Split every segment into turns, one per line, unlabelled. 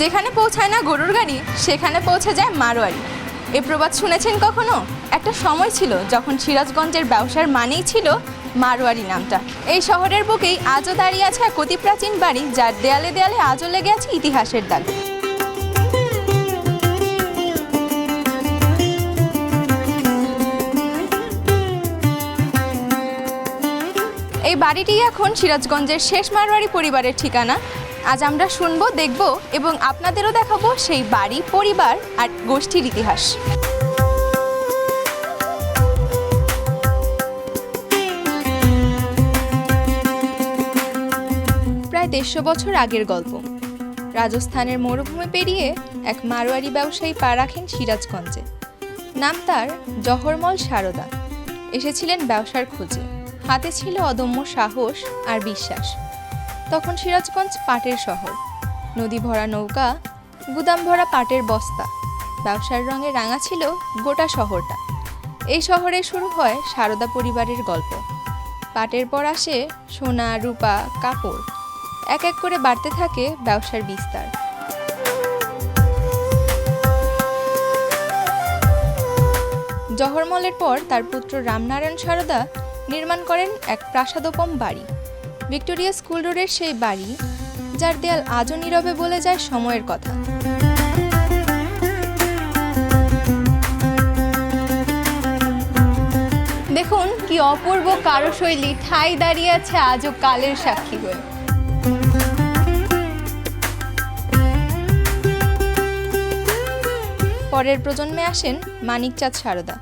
যেখানে পৌঁছায় না গরুর গাড়ি, সেখানে পৌঁছে যায় মারোয়ারি। এ প্রবাদ শুনেছেন কখনো? একটা সময় ছিল যখন সিরাজগঞ্জের ব্যবসার মানেই ছিল মারোয়ারি নামটা। এই শহরের বুকেই আজও দাঁড়িয়ে আছে এক অতি প্রাচীন বাড়ি, যার দেয়ালে দেয়ালে আজও লেগে আছে ইতিহাসের দাগ। এই বাড়িটি এখন সিরাজগঞ্জের শেষ মারোয়ারি পরিবারের ঠিকানা। আজ আমরা শুনব, দেখব এবং আপনাদেরও দেখাবো সেই বাড়ি, পরিবার আর গোষ্ঠীর ইতিহাস। প্রায় দেড়শো বছর আগের গল্প। রাজস্থানের মরুভূমি পেরিয়ে এক মারোয়ারি ব্যবসায়ী পা রাখেন সিরাজগঞ্জে। নাম তার জহরমল সারদা। এসেছিলেন ব্যবসার খোঁজে। হাতে ছিল অদম্য সাহস আর বিশ্বাস। তখন সিরাজগঞ্জ পাটের শহর। নদী ভরা নৌকা গুদাম ভরা পাটের বস্তা ব্যবসার রঙে রাঙা ছিল গোটা শহরটা। এই শহরে শুরু হয় সারদা পরিবারের গল্প। পাটের পর আসে সোনা, রূপা, কাপড়। এক এক করে বাড়তে থাকে ব্যবসার বিস্তার। জহরমলের পর তার পুত্র রামনারায়ণ সারদা নির্মাণ করেন এক প্রাসাদোপম বাড়ি। ভিক্টোরিয়া স্কুল রোডের সেই বাড়ি, যার দেয়াল আজও নীরবে বলে যায় সময়ের কথা। দেখুন কি অপূর্ব কারুশৈলী ঠাই দাঁড়িয়ে আছে আজও কালের সাক্ষী হয়ে। পরের প্রজন্মে আসেন মানিকচাঁদ সারদা।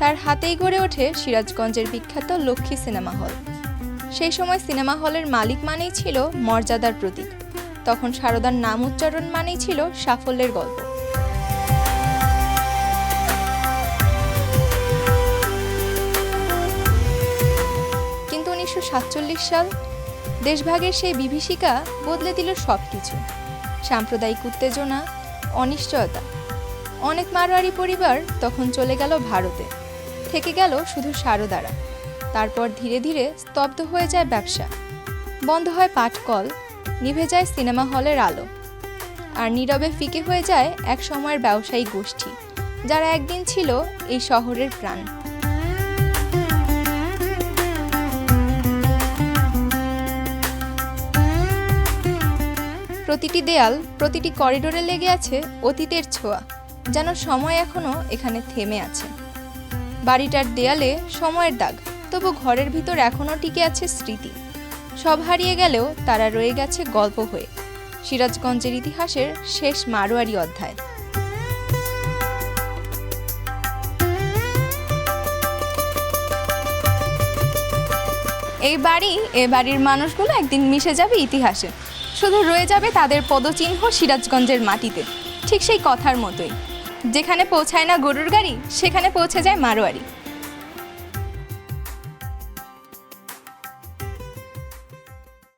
তার হাতেই গড়ে ওঠে সিরাজগঞ্জের বিখ্যাত লক্ষ্মী সিনেমা হল। সেই সময় সিনেমা হলের মালিক মানেই ছিল মর্যাদার প্রতীক। তখন সারদার নাম উচ্চারণ মানেই ছিল সাফল্যের গল্প। কিন্তু উনিশশো সাতচল্লিশ সাল দেশভাগের সেই বিভীষিকা বদলে দিল সব কিছু সাম্প্রদায়িক উত্তেজনা, অনিশ্চয়তা। অনেক মারোয়ারি পরিবার তখন চলে গেল ভারতে। থেকে গেল শুধু সারদারা। তারপর ধীরে ধীরে স্তব্ধ হয়ে যায় ব্যবসা। বন্ধ হয় পাটকল নিভে যায় সিনেমা হলের আলো। আর নীরবে ফিকে হয়ে যায় এক সময়ের ব্যবসায়ী গোষ্ঠী, যারা একদিন ছিল এই শহরের প্রাণ। প্রতিটি দেয়াল, প্রতিটি করিডোরে লেগে আছে অতীতের ছোঁয়া, যেন সময় এখনও এখানে থেমে আছে। বাড়িটার দেয়ালে সময়ের দাগ তবু ঘরের ভিতর এখনও টিকে আছে স্মৃতি। সব হারিয়ে গেলেও তারা রয়ে গেছে গল্প হয়ে। সিরাজগঞ্জের ইতিহাসের শেষ মারোয়ারি অধ্যায়। এই বাড়ি, এ বাড়ির মানুষগুলো একদিন মিশে যাবে ইতিহাসে। শুধু রয়ে যাবে তাদের পদচিহ্ন সিরাজগঞ্জের মাটিতে। ঠিক সেই কথার মতোই। যেখানে পৌঁছায় না গরুর গাড়ি, সেখানে পৌঁছে যায় মারোয়ারি।